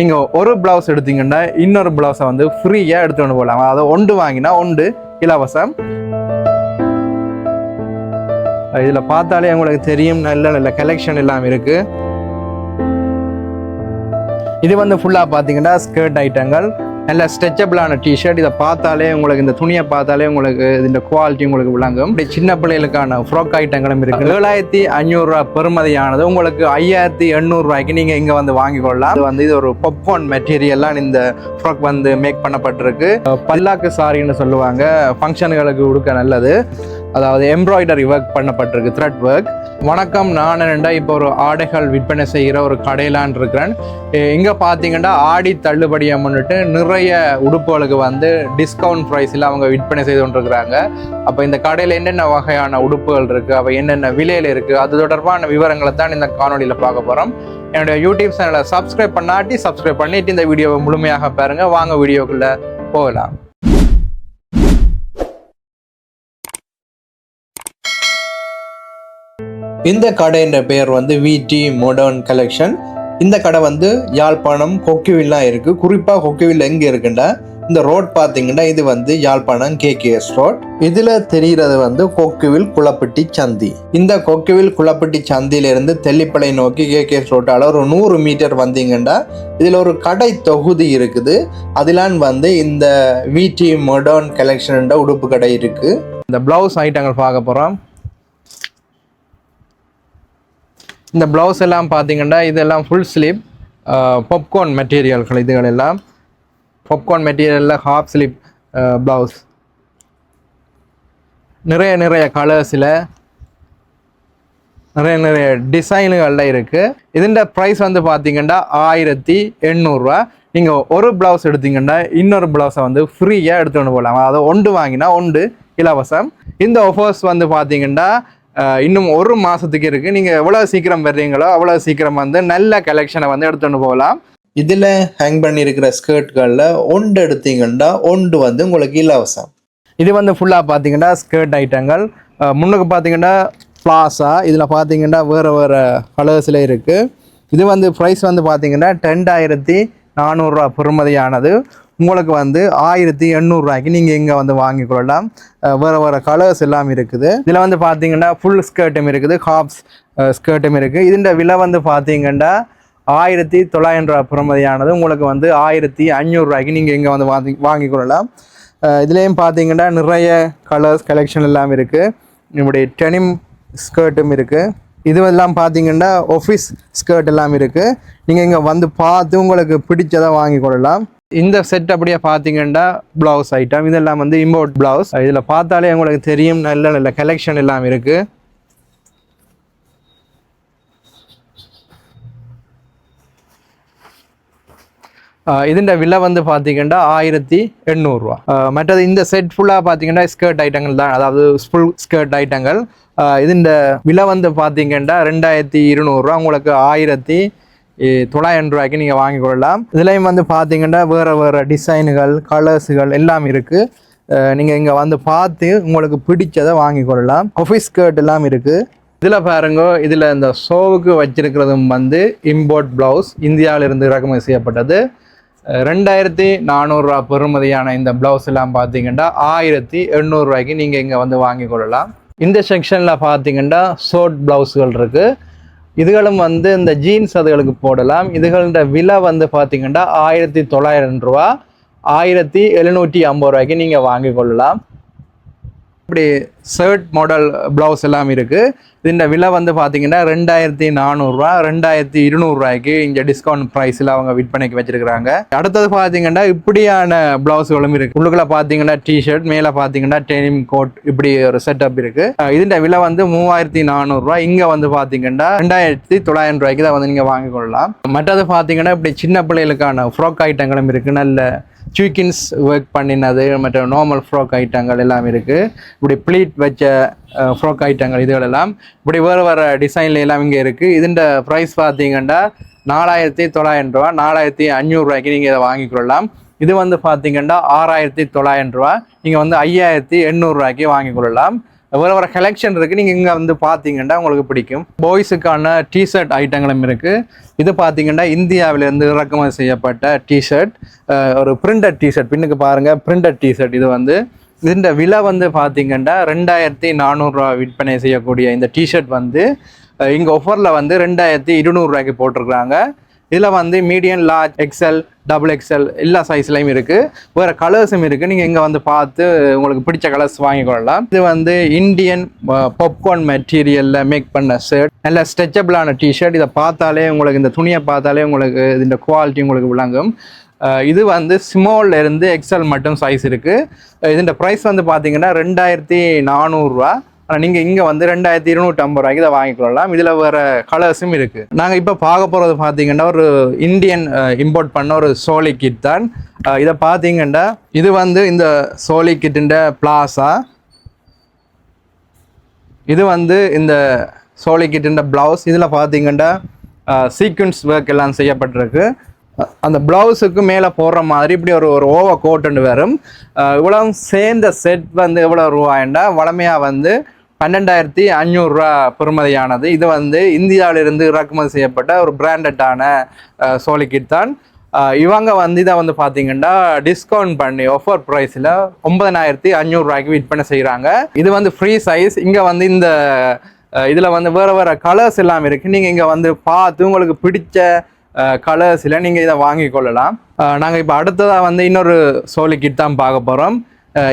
நீங்கள் ஒரு ப்ளவுஸ் எடுத்தீங்கன்னா இன்னொரு ப்ளவுஸை வந்து ஃப்ரீயாக எடுத்துகிட்டு போகலாம். அதை ஒன்று வாங்கினா ஒன்று இலவசம். இதில் பார்த்தாலே உங்களுக்கு தெரியும் நல்ல நல்ல கலெக்ஷன் எல்லாம் இருக்குது இது வந்து ஃபுல்லாக பார்த்தீங்கன்னா ஸ்கர்ட் ஐட்டங்கள் நல்ல ஸ்ட்ரெச்சபிளான டிஷர்ட் இதை பார்த்தாலே உங்களுக்கு இந்த துணியை பார்த்தாலே உங்களுக்கு இந்த குவாலிட்டி உங்களுக்கு விளங்கும். இப்படி சின்ன பிள்ளைகளுக்கான ஃப்ராக் ஐட்டங்களும் இருக்கு. ஏழாயிரத்தி அஞ்சூறுரூவா பெருமதியானது உங்களுக்கு ஐயாயிரத்தி எண்ணூறுரூவாய்க்கு நீங்கள் இங்கே வந்து வாங்கிக்கொள்ளலாம். அது வந்து இது ஒரு பொப்கார்ன் மெட்டீரியல்லாம் இந்த ஃப்ராக் வந்து மேக் பண்ணப்பட்டிருக்கு. பல்லாக்கு சாரின்னு சொல்லுவாங்க. ஃபங்க்ஷனுகளுக்கு கொடுக்க நல்லது. அதாவது எம்ப்ராய்டரி ஒர்க் பண்ணப்பட்டிருக்கு த்ரெட் ஒர்க் வணக்கம் நான் என்னண்டா இப்போ ஒரு ஆடைகள் விற்பனை செய்கிற ஒரு கடையிலான் இருக்கிறேன். இங்கே பார்த்தீங்கன்னா ஆடி தள்ளுபடியை முன்னிட்டு நிறைய உடுப்புகளுக்கு வந்து டிஸ்கவுண்ட் ப்ரைஸில் அவங்க விற்பனை செய்து கொண்டிருக்கிறாங்க. அப்போ இந்த கடையில் என்னென்ன வகையான உடுப்புகள் இருக்குது அவை என்னென்ன விலையில் இருக்குது அது தொடர்பான விவரங்களை தான் இந்த காணொலியில் பார்க்க போகிறோம் என்னுடைய யூடியூப் சேனலை சப்ஸ்கிரைப் பண்ணாட்டி சப்ஸ்கிரைப் பண்ணிட்டு இந்த வீடியோவை முழுமையாக பாருங்கள் வாங்க வீடியோக்குள்ளே போகலாம். இந்த கடைன்ற பெயர் வந்து விடி மோடர்ன் கலெக்ஷன் இந்த கடை வந்து யாழ்ப்பாணம் கொக்கிவில்லாம் இருக்குது குறிப்பாக கொக்கிவில் எங்கே இருக்குண்டா? இந்த ரோட் பார்த்தீங்கன்னா இது வந்து யாழ்ப்பாணம் கேகேஎஸ் ரோட் இதில் தெரிகிறது வந்து கொக்குவில் குளப்பட்டி சந்தி. இந்த கொக்குவில் குளப்பட்டி சந்தியிலிருந்து தெல்லிப்பளை நோக்கி கேகேஎஸ் ரோட்டால் ஒரு நூறு மீட்டர் வந்தீங்கன்னா இதில் ஒரு கடை தொகுதி இருக்குது. அதிலான் வந்து இந்த விடி மாடர்ன் கலெக்ஷன் உடுப்பு கடை இருக்குது இந்த ப்ளவுஸ் ஐட்டங்கள் பார்க்க போகிறோம் இந்த ப்ளவுஸ் எல்லாம் பார்த்தீங்கன்னா இதெல்லாம் ஃபுல் ஸ்லீப் பொப்கார்ன் மெட்டீரியல்கள் இதுகள் எல்லாம் பொப்கார்ன் மெட்டீரியலில் ஹாஃப் ஸ்லீப் ப்ளவுஸ் நிறைய நிறைய கலர்ஸில் நிறைய நிறைய டிசைனுகளில் இருக்குது இதுண்ட ப்ரைஸ் வந்து பார்த்தீங்கன்னா ஆயிரத்தி எண்ணூறுரூவா நீங்கள் ஒரு ப்ளவுஸ் எடுத்தீங்கன்னா இன்னொரு ப்ளவுஸை வந்து ஃப்ரீயாக எடுத்துகிட்டு போகலாம். அதை ஒன்று வாங்கினா ஒன்று இலவசம். இந்த ஆஃபர்ஸ் வந்து பார்த்தீங்கன்னா இன்னும் ஒரு மாதத்துக்கு இருக்குது நீங்கள் எவ்வளோ சீக்கிரம் வர்றீங்களோ அவ்வளோ சீக்கிரம் வந்து நல்ல கலெக்ஷனை வந்து எடுத்துகிட்டு போகலாம். இதில் ஹேங் பண்ணியிருக்கிற ஸ்கர்ட்களில் ஒன்று எடுத்தீங்கன்னா ஒன்று வந்து உங்களுக்கு இலவசம். இது வந்து ஃபுல்லாக பார்த்தீங்கன்னா ஸ்கர்ட் ஐட்டங்கள் முன்னுக்கு பார்த்தீங்கன்னா பிளாசா இதில் பார்த்தீங்கன்னா வேறு வேறு கலர்ஸில் இருக்குது இது வந்து ப்ரைஸ் வந்து பார்த்தீங்கன்னா ரெண்டாயிரத்தி நானூறுரூவா பெறுமதியானது. உங்களுக்கு வந்து ஆயிரத்தி எண்ணூறுரூவாய்க்கு நீங்கள் இங்கே வந்து வாங்கி கொள்ளலாம். வேறு வேறு கலர்ஸ் எல்லாம் இருக்குது. இதில் வந்து பார்த்தீங்கன்னா ஃபுல் ஸ்கர்ட்டும் இருக்குது ஹாப்ஸ் ஸ்கர்ட்டும் இருக்குது இதுண்ட விலை வந்து பார்த்தீங்கன்னா ஆயிரத்தி தொள்ளாயிரம் ரூபா உங்களுக்கு வந்து ஆயிரத்தி அஞ்சூறுரூவாய்க்கு நீங்கள் இங்கே வந்து வாங்கி வாங்கி கொள்ளலாம். இதுலேயும் பார்த்தீங்கன்னா நிறைய கலர்ஸ் கலெக்ஷன் எல்லாம் இருக்குது இப்படி டெனிம் ஸ்கர்ட்டும் இருக்குது இது எல்லாம் பார்த்தீங்கன்னா ஆஃபீஸ் ஸ்கர்ட் எல்லாம் இருக்குது நீங்கள் இங்கே வந்து பார்த்து உங்களுக்கு பிடிச்சதை வாங்கி கொள்ளலாம். இந்த செட் அப்படியே பார்த்தீங்கன்னா பிளவுஸ் ஐட்டம் இதெல்லாம் வந்து இம்போர்ட் பிளவுஸ் இதில் பார்த்தாலே உங்களுக்கு தெரியும். நல்ல நல்ல கலெக்ஷன் எல்லாம் இருக்குது இதன் விலை வந்து பார்த்தீங்கன்னா ஆயிரத்தி எண்ணூறுரூவா மற்றது இந்த செட் ஃபுல்லாக பார்த்தீங்கன்னா ஸ்கர்ட் ஐட்டங்கள் தான். அதாவது ஃபுல் ஸ்கர்ட் ஐட்டங்கள் இதன் விலை வந்து பார்த்தீங்கன்னா ரெண்டாயிரத்தி இருநூறுரூவா உங்களுக்கு ஆயிரத்தி தொள்ளாயிரம் ரூபாய்க்கு நீங்கள் வாங்கி கொள்ளலாம். இதுலேயும் வந்து பார்த்தீங்கன்னா வேறு வேறு டிசைனுகள் கலர்ஸுகள் எல்லாம் இருக்குது நீங்கள் இங்கே வந்து பார்த்து உங்களுக்கு பிடிச்சதை வாங்கி கொள்ளலாம். ஆஃபீஸ் ஸ்கர்ட் எல்லாம் இருக்குது இதில் பாருங்க இதில் இந்த ஷோவுக்கு வச்சிருக்கிறதும் வந்து இம்போர்ட் ப்ளவுஸ் இந்தியாவிலிருந்து இறக்குமதி செய்யப்பட்டது. ரெண்டாயிரத்தி நானூறுரூவா பெறுமதியான இந்த ப்ளவுஸ் எல்லாம் பார்த்தீங்கன்னா ஆயிரத்தி எண்ணூறுரூவாய்க்கு நீங்கள் இங்கே வந்து வாங்கி கொள்ளலாம். இந்த செக்ஷனில் பார்த்தீங்கன்னா ஷோர்ட் ப்ளவுஸ்கள் இருக்குது இதுகளும் வந்து இந்த ஜீன்ஸ் அதுகளுக்கு போடலாம். இதுகளோட விலை வந்து பார்த்தீங்கன்னா ஆயிரத்தி தொள்ளாயிரம் ரூபா. ஆயிரத்தி எழுநூற்றி ஐம்பது ரூபாய்க்கு நீங்கள் வாங்கி கொள்ளலாம். இப்படி ஷர்ட் மாடல் ப்ளவுஸ் எல்லாம் இருக்குது இந்த விலை வந்து பார்த்தீங்கன்னா ரெண்டாயிரத்தி நானூறுரூவா ரெண்டாயிரத்தி இருநூறுவாய்க்கு இங்கே டிஸ்கவுண்ட் ப்ரைஸில் அவங்க விற்பனைக்கு வச்சுருக்கிறாங்க. அடுத்தது பார்த்தீங்கன்னா இப்படியான ப்ளவுஸ்களும் இருக்குது உள்ளுக்குள்ள பார்த்தீங்கன்னா டிஷர்ட் மேலே பார்த்தீங்கன்னா டெனிம் கோட் இப்படி ஒரு செட்டப் இருக்குது இதுன்ற விலை வந்து மூவாயிரத்தி நானூறுரூவா இங்கே வந்து பார்த்தீங்கன்னா ரெண்டாயிரத்தி தொள்ளாயிரம் ரூபாய்க்கு தான் வந்து நீங்கள் வாங்கிக்கொள்ளலாம் மற்றது பார்த்தீங்கன்னா இப்படி சின்ன பிள்ளைகளுக்கான ஃப்ராக் ஐட்டங்களும் இருக்குது நல்ல சுவிக்கின்ஸ் ஒர்க் பண்ணினது மற்ற நார்மல் ஃப்ராக் ஐட்டங்கள் எல்லாம் இருக்குது இப்படி ப்ளீட் வச்ச ஃப்ராக் ஐட்டங்கள் இதுகள் எல்லாம் இப்படி வேறு வேறு டிசைன்ல எல்லாம் இங்கே இருக்குது இதுண்ட ப்ரைஸ் பார்த்தீங்கன்னா நாலாயிரத்தி தொள்ளாயிரம் ரூபா நாலாயிரத்தி அஞ்சூறுரூவாய்க்கு நீங்கள் இதை வாங்கிக்கொள்ளலாம் இது வந்து பார்த்தீங்கன்னா ஆறாயிரத்தி தொள்ளாயிரம் ரூபா. நீங்கள் வந்து ஐயாயிரத்தி எண்ணூறுரூவாய்க்கு வாங்கி கொள்ளலாம். வேறு வேறு கலெக்ஷன் இருக்குது நீங்கள் இங்கே வந்து பார்த்தீங்கன்னா உங்களுக்கு பிடிக்கும். பாய்ஸுக்கான டிஷர்ட் ஐட்டங்களும் இருக்குது இது பார்த்தீங்கன்னா இந்தியாவிலேருந்து இறக்குமதி செய்யப்பட்ட டிஷர்ட் ஒரு பிரிண்டட் டிஷர்ட் பின்னுக்கு பாருங்கள் பிரிண்டட் டிஷர்ட் இது வந்து இந்த விலை வந்து பார்த்தீங்கன்னா ரெண்டாயிரத்தி நானூறுரூவா விற்பனை செய்யக்கூடிய இந்த டிஷர்ட் வந்து இங்கே ஒஃபரில் வந்து ரெண்டாயிரத்தி இருநூறுவாய்க்கு போட்டிருக்கிறாங்க. இதில் வந்து medium large XL double XL எல்லா சைஸ்லையும் இருக்குது வேறு கலர்ஸும் இருக்குது நீங்கள் இங்கே வந்து பார்த்து உங்களுக்கு பிடிச்ச கலர்ஸ் வாங்கி கொள்ளலாம். இது வந்து இந்தியன் பாப்கார்ன் மெட்டீரியலில் மேக் பண்ண ஷர்ட் நல்ல ஸ்ட்ரெச்சபிளான டிஷர்ட் இதை பார்த்தாலே உங்களுக்கு இந்த துணியை பார்த்தாலே உங்களுக்கு இந்த குவாலிட்டி உங்களுக்கு விளங்கும். இது வந்து ஸ்மால்ல இருந்து எக்ஸல் மட்டும் சைஸ் இருக்குது இதோட ப்ரைஸ் வந்து பார்த்தீங்கன்னா ரெண்டாயிரத்தி நானூறுரூவா ஆனால் நீங்கள் இங்கே வந்து ரெண்டாயிரத்தி இருநூற்றம்பது ரூபாய்க்கு இதை வாங்கிக்கொள்ளலாம். இதில் வேறு கலர்ஸும் இருக்குது நாங்கள் இப்போ பார்க்க போகிறது பார்த்தீங்கன்னா ஒரு இந்தியன் இம்போர்ட் பண்ண ஒரு சோலி கிட் தான். இதை பார்த்தீங்கன்னா இது வந்து இந்த சோலி கிட்டுன்ற பிளாஸா இது வந்து இந்த சோலி கிட்டுன்ற ப்ளவுஸ் இதில் பார்த்தீங்கன்னா சீக்வன்ஸ் ஒர்க் எல்லாம் செய்யப்பட்டிருக்கு. அந்த ப்ளவுஸுக்கு மேலே போடுற மாதிரி இப்படி ஒரு ஒரு ஓவர் கோட்டுன்னு வரும். இவ்வளோ சேர்ந்த செட் வந்து எவ்வளோ ரூபாய்ண்டா? வளமையாக வந்து பன்னெண்டாயிரத்தி அஞ்சூறுரூவா பெறுமதியானது. இது வந்து இந்தியாவிலிருந்து இறக்குமதி செய்யப்பட்ட ஒரு பிராண்டட்டான சோலி தான். இவங்க வந்து இதை வந்து பார்த்தீங்கன்னா டிஸ்கவுண்ட் பண்ணி ஆஃபர் ப்ரைஸில் ஒன்பதனாயிரத்தி அஞ்சூறுரூவாய்க்கு விற்பனை செய்கிறாங்க இது வந்து ஃப்ரீ சைஸ் இங்கே வந்து இந்த இதில் வந்து வேறு வேறு கலர்ஸ் எல்லாம் இருக்குது நீங்கள் இங்கே வந்து பார்த்து உங்களுக்கு பிடிச்ச கலர்ஸில் நீங்கள் இதை வாங்கி கொள்ளலாம். நாங்கள் இப்போ அடுத்ததாக வந்து இன்னொரு சோலி கிட் தான் பார்க்க போகிறோம்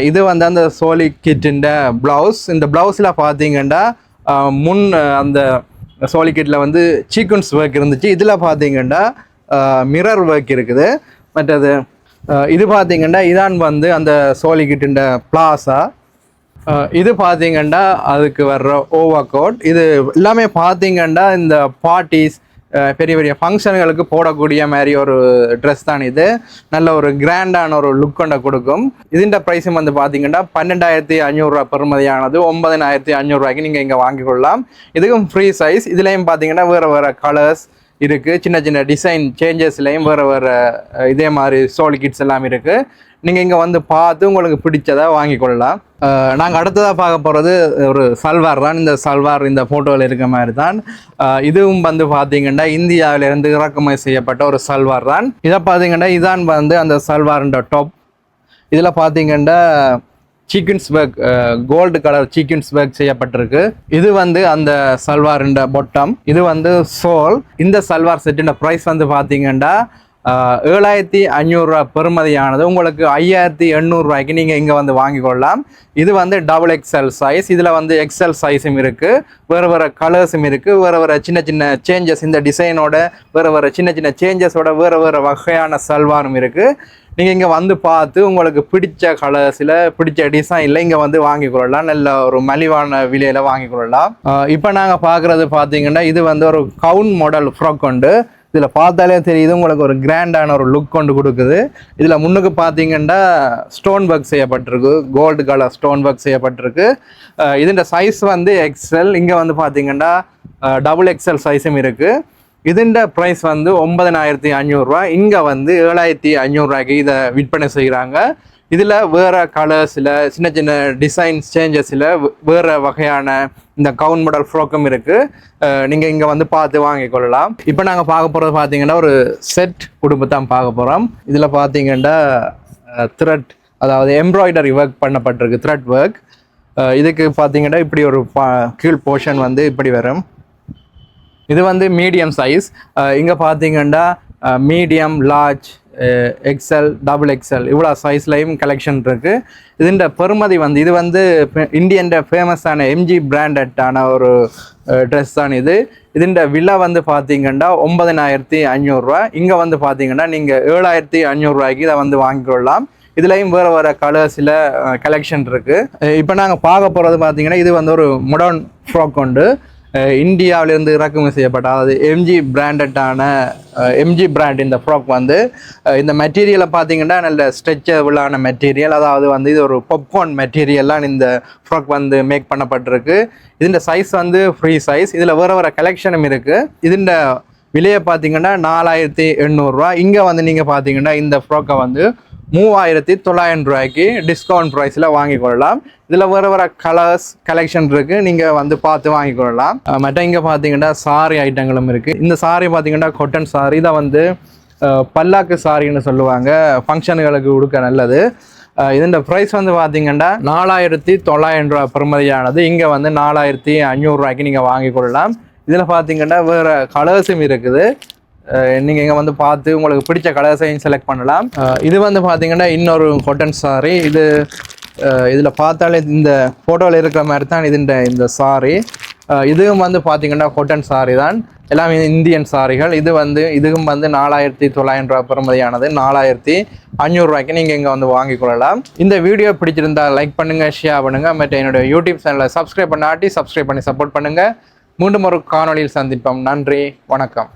இது வந்து அந்த சோலி கிட்டின்ற ப்ளவுஸ் இந்த ப்ளவுஸில் பார்த்தீங்கன்னா முன் அந்த சோலி கிட்டில் வந்து சீக்வன்ஸ் ஒர்க் இருந்துச்சு. இதில் பார்த்தீங்கன்னா மிரர் ஒர்க் இருக்குது. மற்றது இது பார்த்தீங்கன்னா இதான் வந்து அந்த சோலி கிட்டின்ற பிளாஸா இது பார்த்தீங்கன்னா அதுக்கு வர்ற ஓவர் கோட் இது எல்லாமே பார்த்தீங்கன்னா இந்த பார்ட்டிஸ் பெரிய பெரிய ஃபங்க்ஷன்களுக்கு போடக்கூடிய மாதிரி ஒரு ட்ரெஸ் தான் இது. நல்ல ஒரு கிராண்டான ஒரு லுக் கொண்ட கொடுக்கும். இதுன்ற ப்ரைஸும் வந்து பார்த்தீங்கன்னா பன்னெண்டாயிரத்தி அஞ்சூறுரூவா பெறுமதியானது. ஒன்பதனாயிரத்தி அஞ்சூறுரூவாய்க்கு நீங்கள் இங்கே வாங்கிக்கொள்ளலாம். இதுக்கும் ஃப்ரீ சைஸ் இதுலேயும் பார்த்தீங்கன்னா வேறு வேறு கலர்ஸ் இருக்குது சின்ன சின்ன டிசைன் சேஞ்சஸ்லேயும் வேறு வேறு இதே மாதிரி சோல் கிட்ஸ் எல்லாம் இருக்குது நீங்கள் இங்கே வந்து பார்த்து உங்களுக்கு பிடிச்சதை வாங்கி கொள்ளலாம். நாங்கள் அடுத்ததாக பார்க்க போகிறது ஒரு சல்வார் தான். இந்த சல்வார் இந்த ஃபோட்டோவில் இருக்க மாதிரி தான். இதுவும் வந்து பார்த்தீங்கன்னா இந்தியாவிலிருந்து இறக்குமதி செய்யப்பட்ட ஒரு சல்வார் தான். இதை பார்த்தீங்கன்னா இதான் வந்து அந்த சல்வார்ன்ற டாப். இதில் பார்த்தீங்கன்னா sequins pack gold colour sequins pack செய்யப்பட்டிருக்கு. இது வந்து அந்த சல்வார்ன்ற பொட்டம் இது வந்து சோல் இந்த சல்வார் செட்டின் ப்ரைஸ் வந்து பார்த்தீங்கன்னா ஏழாயிரத்தி அஞ்சூறுரூவா பெறுமதியானது. உங்களுக்கு ஐயாயிரத்தி எண்ணூறுரூவாய்க்கு நீங்கள் இங்கே வந்து வாங்கி கொள்ளலாம் இது வந்து டபுள் எக்ஸ்எல் சைஸ் இதில் வந்து எக்ஸ்எல் சைஸும் இருக்குது வேறு வேறு கலர்ஸும் இருக்குது வேறு வேறு சின்ன சின்ன சேஞ்சஸ் இந்த டிசைனோட வேறு வேறு சின்ன சின்ன சேஞ்சஸோட வேறு வேறு வகையான சல்வாரும் இருக்குது நீங்கள் இங்கே வந்து பார்த்து உங்களுக்கு பிடிச்ச கலர்ஸில் பிடிச்ச டிசைனில் இங்கே வந்து வாங்கி கொள்ளலாம் நல்ல ஒரு மலிவான விலையில் வாங்கி கொள்ளலாம் இப்போ நாங்கள் பார்க்குறது பார்த்தீங்கன்னா இது வந்து ஒரு கவுன் மாடல் ஃப்ராக் உண்டு. இதில் பார்த்தாலே தெரியுது உங்களுக்கு ஒரு கிராண்டான ஒரு லுக் கொண்டு கொடுக்குது. இதில் முன்னுக்கு பார்த்தீங்கன்னா ஸ்டோன் ஒர்க் செய்யப்பட்டிருக்கு. கோல்டு கலர் ஸ்டோன் ஒர்க் செய்யப்பட்டிருக்கு. இதன் சைஸ் வந்து எக்ஸ்எல் இங்கே வந்து பார்த்தீங்கன்னா டபுள் எக்ஸ்எல் சைஸும் இருக்குது இதுன்ற ப்ரைஸ் வந்து ஒன்பதனாயிரத்தி அஞ்சூறுரூவா இங்கே வந்து ஏழாயிரத்தி அஞ்சூறுரூவாய்க்கு இதை விற்பனை செய்கிறாங்க. இதில் வேறு கலர்ஸில் சின்ன சின்ன டிசைன்ஸ் சேஞ்சஸில் வேறு வகையான இந்த கவுன் மாடல் ஃப்ரோக்கும் இருக்குது நீங்கள் இங்கே வந்து பார்த்து வாங்கிக்கொள்ளலாம் இப்போ நாங்கள் பார்க்க போகிறது பார்த்தீங்கன்னா ஒரு செட் உடுப்பு தான் பார்க்க போகிறோம் இதில் பார்த்தீங்கன்னா த்ரெட் அதாவது எம்ப்ராய்டரி ஒர்க் பண்ணப்பட்டிருக்கு த்ரெட் ஒர்க் இதுக்கு பார்த்தீங்கன்னா இப்படி ஒரு பா கீழ் போர்ஷன் வந்து இப்படி வரும். இது வந்து மீடியம் சைஸ் இங்கே பார்த்தீங்கன்னா medium large XL double XL இவ்வளோ சைஸ்லையும் கலெக்ஷன் இருக்குது இதுண்ட பெருமதி வந்து இது வந்து இந்தியன் ஃபேமஸான எம்ஜி பிராண்டட்டான ஒரு ட்ரெஸ் தான் இது. இதுண்ட விலை வந்து பார்த்தீங்கன்னா ஒன்பதனாயிரத்தி அஞ்சூறுரூவா இங்கே வந்து பார்த்தீங்கன்னா நீங்கள் ஏழாயிரத்தி அஞ்சூறுரூவாய்க்கு இதை வந்து வாங்கிக்கொள்ளலாம். இதுலேயும் வேறு வேறு கலர்ஸில் கலெக்ஷன் இருக்குது இப்போ நாங்கள் பார்க்க போகிறது பார்த்தீங்கன்னா இது வந்து ஒரு முடர்ன் ஃப்ராக் உண்டு. இந்தியாவிலிருந்து இறக்குமதி செய்யப்பட்ட அதாவது எம்ஜி பிராண்டட்டான எம்ஜி பிராண்ட் இந்த ஃப்ராக் வந்து இந்த மெட்டீரியலை பார்த்தீங்கன்னா நல்ல ஸ்ட்ரெச்சபிளான மெட்டீரியல் அதாவது வந்து இது ஒரு பொப்கார்ன் மெட்டீரியல்லாம் இந்த ஃப்ராக் வந்து மேக் பண்ணப்பட்டிருக்கு. இதுன்ற சைஸ் வந்து ஃப்ரீ சைஸ் இதில் வேறு வேறு கலெக்ஷனும் இருக்குது இதுன்ற விலையை பார்த்தீங்கன்னா நாலாயிரத்தி எண்ணூறுரூவா இங்கே வந்து நீங்கள் பார்த்தீங்கன்னா இந்த ஃப்ராக்கை வந்து மூவாயிரத்தி தொள்ளாயிரம் ரூபாய்க்கு டிஸ்கவுண்ட் ப்ரைஸில் வாங்கி கொள்ளலாம். இதில் வேறு வர கலர்ஸ் கலெக்ஷன் இருக்குது நீங்கள் வந்து பார்த்து வாங்கி கொள்ளலாம். மற்ற இங்கே பார்த்தீங்கன்னா சாரி ஐட்டங்களும் இருக்குது இந்த சாரி பார்த்தீங்கன்னா கொட்டன் சாரி இதை வந்து பல்லாக்கு சாரின்னு சொல்லுவாங்க. ஃபங்க்ஷனுகளுக்கு கொடுக்க நல்லது. இதோட ப்ரைஸ் வந்து பார்த்தீங்கன்னா நாலாயிரத்தி தொள்ளாயிரம் ரூபா பெருமதியானது இங்கே வந்து நாலாயிரத்தி அஞ்சூறுரூவாய்க்கு நீங்கள் வாங்கி கொள்ளலாம். இதில் பார்த்தீங்கன்னா வேறு கலர்ஸும் இருக்குது. நீங்கள் இங்கே வந்து பார்த்து உங்களுக்கு பிடிச்ச கலர்ஸையும் செலக்ட் பண்ணலாம். இது வந்து பார்த்தீங்கன்னா இன்னொரு கொட்டன் சாரி இது இதில் பார்த்தாலே இந்த ஃபோட்டோவில் இருக்கிற மாதிரி தான் இதுன்ற இந்த சாரி இதுவும் வந்து பார்த்தீங்கன்னா கொட்டன் சாரி தான். எல்லாமே இந்தியன் சாரிகள். இது வந்து இதுவும் வந்து நாலாயிரத்தி தொள்ளாயிரம் ரூபா பெறுமதியானது. நாலாயிரத்தி அஞ்சூறுரூவாய்க்கு நீங்கள் இங்கே வந்து வாங்கி கொள்ளலாம். இந்த வீடியோ பிடிச்சிருந்தா லைக் பண்ணுங்கள் ஷேர் பண்ணுங்கள் மற்ற என்னுடைய யூடியூப் சேனலை சப்ஸ்கிரைப் பண்ணாட்டி சப்ஸ்கிரைப் பண்ணி சப்போர்ட் பண்ணுங்கள் மீண்டும் ஒரு காணொலியில் சந்திப்போம். நன்றி வணக்கம்.